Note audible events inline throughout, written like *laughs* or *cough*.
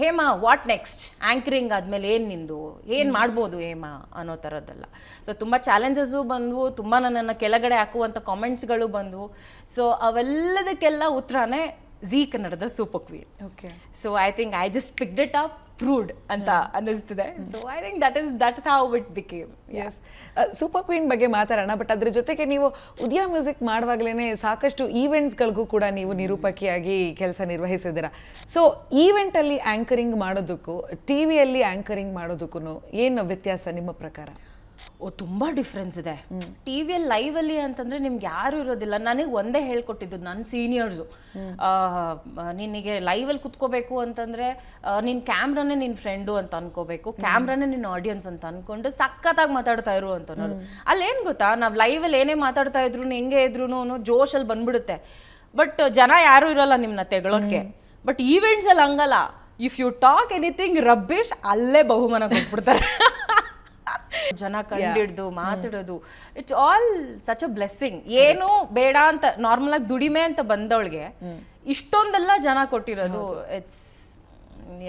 Hema what next anchoring ಆದಮೇಲೆ ಏನು ನಿಂದು? ಏನು ಮಾಡ್ಬೋದು ಹೇಮಾ ಅನ್ನೋ ಥರದ್ದೆಲ್ಲ ಸೊ ತುಂಬ ಚಾಲೆಂಜಸ್ಸು ಬಂದವು ತುಂಬ ನನ್ನನ್ನು ಕೆಳಗಡೆ ಹಾಕುವಂಥ ಕಾಮೆಂಟ್ಸ್ಗಳು ಬಂದವು. ಸೊ ಅವೆಲ್ಲದಕ್ಕೆಲ್ಲ ಉತ್ತರನೇ ಝೀ ಕನ್ನಡದ super queen. Okay so I think I just picked it up proved ಅಂತ ಅನ್ನಿಸ್ತಿದೆ. So I think that is that is how it became as super queen ಬಗ್ಗೆ ಮಾತಾಡೋಣ ಬಟ್ ಅದ್ರ ಜೊತೆಗೆ ನೀವು ಉದ್ಯ ಮ್ಯೂಸಿಕ್ ಮಾಡುವಾಗಲೇ ಸಾಕಷ್ಟು ಈವೆಂಟ್ಸ್ಗಳಿಗೂ ಕೂಡ ನೀವು ನಿರೂಪಕಿಯಾಗಿ ಕೆಲಸ ನಿರ್ವಹಿಸಿದ್ದೀರಾ. ಸೊ ಈವೆಂಟಲ್ಲಿ ಆ್ಯಂಕರಿಂಗ್ ಮಾಡೋದಕ್ಕೂ ಟಿ ವಿಯಲ್ಲಿ ಆ್ಯಂಕರಿಂಗ್ ಮಾಡೋದಕ್ಕೂ ಏನು ವ್ಯತ್ಯಾಸ ನಿಮ್ಮ ಪ್ರಕಾರ? ಓ ತುಂಬ ಡಿಫ್ರೆನ್ಸ್ ಇದೆ. ಟಿ ವಿಯಲ್ಲಿ ಲೈವಲ್ಲಿ ಅಂತಂದ್ರೆ ನಿಮ್ಗೆ ಯಾರು ಇರೋದಿಲ್ಲ. ನನಗೆ ಒಂದೇ ಹೇಳ್ಕೊಟ್ಟಿದ್ದು ನನ್ನ ಸೀನಿಯರ್ಸು ನಿನಗೆ ಲೈವಲ್ಲಿ ಕುತ್ಕೋಬೇಕು ಅಂತಂದ್ರೆ ನಿನ್ ಕ್ಯಾಮ್ರಾನೇ ನಿನ್ ಫ್ರೆಂಡು ಅಂತ ಅನ್ಕೋಬೇಕು. ಕ್ಯಾಮ್ರಾನೇ ನಿನ್ನ ಆಡಿಯನ್ಸ್ ಅಂತ ಅನ್ಕೊಂಡು ಸಖತ್ತಾಗಿ ಮಾತಾಡ್ತಾ ಇರು ಅಂತ ಅನ್ನೋರು ಅಲ್ಲೇನು ಗೊತ್ತಾ? ನಾವು ಲೈವಲ್ಲಿ ಏನೇ ಮಾತಾಡ್ತಾ ಇದ್ರು ಹೆಂಗೆ ಇದ್ರು ಜೋಶಲ್ಲಿ ಬಂದ್ಬಿಡುತ್ತೆ. ಬಟ್ ಜನ ಯಾರು ಇರಲ್ಲ ನಿಮ್ಮನ್ನ ತೆಗಳೋಕ್ಕೆ. ಬಟ್ ಈವೆಂಟ್ಸ್ ಅಲ್ಲಿ ಹಂಗಲ್ಲ. If you talk anything rubbish ಅಲ್ಲೇ ಬಹುಮಾನ ಕೊಟ್ಬಿಡ್ತಾರೆ. *laughs* ಜನ ಕಂಡಿಡ್ದು ಮಾತಾಡೋದು. It's all such a blessing ಏನು ಬೇಡ ಅಂತ ನಾರ್ಮಲ್ ಆಗಿ ದುಡಿಮೆ ಅಂತ ಬಂದವಳಿಗೆ ಇಷ್ಟೊಂದೆಲ್ಲ ಜನ ಕೊಟ್ಟಿರೋದು. ಇಟ್ಸ್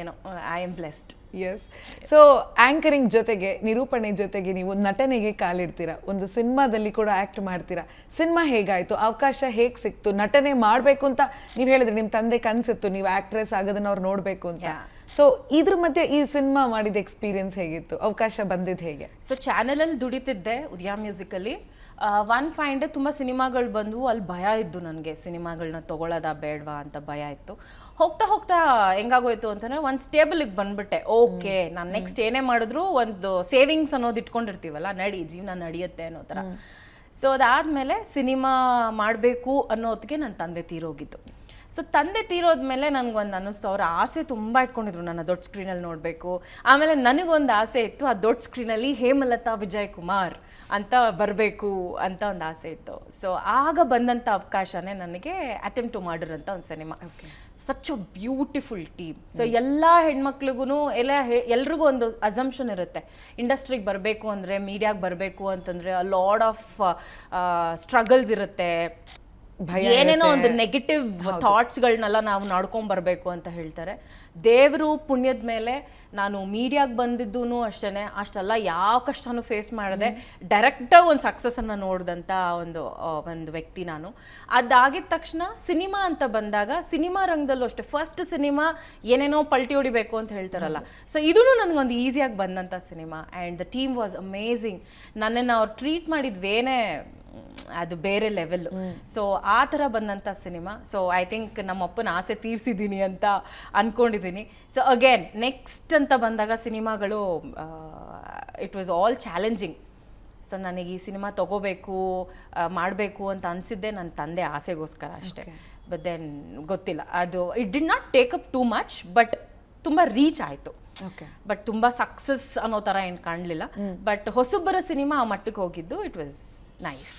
ಏನೋ I am blessed as so anchoring ಜೊತೆಗೆ ನಿರೂಪಣೆ ಜೊತೆಗೆ ನೀವು ನಟನೆಗೆ ಕಾಲಿಡ್ತೀರಾ? ಒಂದು ಸಿನಿಮಾದಲ್ಲಿ ಕೂಡ ಆಕ್ಟ್ ಮಾಡ್ತೀರಾ? ಸಿನಿಮಾ ಹೇಗಾಯ್ತು? ಅವಕಾಶ ಹೇಗೆ ಸಿಕ್ತು? ನಟನೆ ಮಾಡಬೇಕು ಅಂತ ನೀವು ಹೇಳಿದ್ರಿ ನಿಮ್ಮ ತಂದೆ ಕನ್ಸಿತ್ತು ನೀವು ಆಕ್ಟ್ರೆಸ್ ಆಗೋದನ್ನ ಅವ್ರು ನೋಡಬೇಕು ಅಂತ. ಸೊ ಇದ್ರ ಮಧ್ಯೆ ಈ ಸಿನಿಮಾ ಮಾಡಿದ ಎಕ್ಸ್ಪೀರಿಯನ್ಸ್ ಹೇಗಿತ್ತು? ಅವಕಾಶ ಬಂದಿದ್ದು ಹೇಗೆ? ಸೊ ಚಾನಲಲ್ಲಿ ದುಡಿತಿದ್ದೆ ಉದಯ ಮ್ಯೂಸಿಕಲ್ಲಿ ಒನ್ ಫೈನ್ ಡೇ ತುಂಬ ಸಿನಿಮಾಗಳು ಬಂದವು. ಅಲ್ಲಿ ಭಯ ಇದ್ದು ನನಗೆ. ಸಿನಿಮಾಗಳನ್ನ ತೊಗೊಳೋದಾ ಬೇಡವಾ ಅಂತ ಭಯ ಇತ್ತು. ಹೋಗ್ತಾ ಹೋಗ್ತಾ ಹೆಂಗಾಗೋಯ್ತು ಅಂತಂದರೆ ಒಂದು ಸ್ಟೇಬಲಿಗೆ ಬಂದ್ಬಿಟ್ಟೆ. ಓಕೆ ನಾನ್ ನೆಕ್ಸ್ಟ್ ಏನೇ ಮಾಡಿದ್ರು ಒಂದು ಸೇವಿಂಗ್ಸ್ ಅನ್ನೋದು ಇಟ್ಕೊಂಡಿರ್ತೀವಲ್ಲ ನಡಿ ಜೀವನ ನಡೆಯುತ್ತೆ ಅನ್ನೋ ಥರ ಸೊ ಅದಾದ್ಮೇಲೆ ಸಿನಿಮಾ ಮಾಡಬೇಕು ಅನ್ನೋದಕ್ಕೆ ನನ್ನ ತಂದೆ ತೀರೋಗಿದ್ದು. ಸೊ ತಂದೆ ತೀರೋದ್ಮೇಲೆ ನನಗೊಂದು ಅನ್ನಿಸ್ತು. ಅವ್ರ ಆಸೆ ತುಂಬ ಇಟ್ಕೊಂಡಿದ್ರು ನನ್ನ ದೊಡ್ಡ ಸ್ಕ್ರೀನಲ್ಲಿ ನೋಡಬೇಕು. ಆಮೇಲೆ ನನಗೊಂದು ಆಸೆ ಇತ್ತು ಆ ದೊಡ್ಡ ಸ್ಕ್ರೀನಲ್ಲಿ ಹೇಮಲತಾ ವಿಜಯ್ ಕುಮಾರ್ ಅಂತ ಬರಬೇಕು ಅಂತ ಒಂದು ಆಸೆ ಇತ್ತು. ಸೊ ಆಗ ಬಂದಂಥ ಅವಕಾಶನೇ ನನಗೆ ಅಟೆಂಪ್ಟ್ ಟು ಅಂತ ಒಂದು cinema such a beautiful team so ಎಲ್ಲ ಹೆಣ್ಮಕ್ಳಿಗೂ ಎಲ್ಲ ಎಲ್ರಿಗೂ ಒಂದು ಅಸಂಪ್ಷನ್ ಇರುತ್ತೆ. ಇಂಡಸ್ಟ್ರಿಗೆ ಬರಬೇಕು ಅಂದರೆ ಮೀಡಿಯಾಗೆ ಬರಬೇಕು ಅಂತಂದರೆ ಲಾಡ್ ಆಫ್ ಸ್ಟ್ರಗಲ್ಸ್ ಇರುತ್ತೆ. ಏನೇನೋ ಒಂದು ನೆಗೆಟಿವ್ ಥಾಟ್ಸ್ಗಳನ್ನೆಲ್ಲ ನಾವು ನಡ್ಕೊಂಡ್ ಬರಬೇಕು ಅಂತ ಹೇಳ್ತಾರೆ. ದೇವರು ಪುಣ್ಯದ ಮೇಲೆ ನಾನು ಮೀಡಿಯಾಗೆ ಬಂದಿದ್ದು ಅಷ್ಟೇ ಅಷ್ಟೆಲ್ಲ ಯಾವ ಕಷ್ಟನೂ ಫೇಸ್ ಮಾಡದೆ ಡೈರೆಕ್ಟಾಗಿ ಒಂದು ಸಕ್ಸಸ್ಸನ್ನು ನೋಡಿದಂಥ ಒಂದು ಒಂದು ವ್ಯಕ್ತಿ ನಾನು. ಅದಾಗಿದ ತಕ್ಷಣ ಸಿನಿಮಾ ಅಂತ ಬಂದಾಗ ಸಿನಿಮಾ ರಂಗದಲ್ಲೂ ಅಷ್ಟೇ ಫಸ್ಟ್ ಸಿನಿಮಾ ಏನೇನೋ ಪಲ್ಟಿ ಹೊಡಿಬೇಕು ಅಂತ ಹೇಳ್ತಾರಲ್ಲ. ಸೊ ಇದೂ ನನಗೊಂದು ಈಸಿಯಾಗಿ ಬಂದಂಥ cinema. And the team was amazing ನನ್ನನ್ನು ಅವ್ರು ಟ್ರೀಟ್ ಮಾಡಿದ್ವೇನೇ ಅದು ಬೇರೆ ಲೆವೆಲ್ ಸೊ ಆ ಥರ ಬಂದಂಥ ಸಿನಿಮಾ ಸೊ ಐ ಥಿಂಕ್ ನಮ್ಮ ಅಪ್ಪನ ಆಸೆ ತೀರಿಸಿದ್ದೀನಿ ಅಂತ ಅಂದ್ಕೊಂಡಿದ್ದೀನಿ ಸೊ ಅಗೇನ್ ನೆಕ್ಸ್ಟ್ ಅಂತ ಬಂದಾಗ ಸಿನಿಮಾಗಳು it was all challenging so ನನಗೆ ಈ ಸಿನಿಮಾ ತಗೋಬೇಕು ಮಾಡಬೇಕು ಅಂತ ಅನಿಸಿದ್ದೆ ನನ್ನ ತಂದೆ ಆಸೆಗೋಸ್ಕರ ಅಷ್ಟೇ. ಬಟ್ ದೆನ್ ಗೊತ್ತಿಲ್ಲ. ಅದು it did not take up too much but ತುಂಬ ರೀಚ್ ಆಯಿತು. ಬಟ್ ತುಂಬಾ ಸಕ್ಸಸ್ ಅನ್ನೋ ತರ ಏನು ಕಾಣಲಿಲ್ಲ. ಬಟ್ ಹೊಸೊಬ್ಬರ ಸಿನಿಮಾ ಆ ಮಟ್ಟಕ್ಕೆ ಹೋಗಿದ್ದು ಇಟ್ ವಾಸ್ ನೈಸ್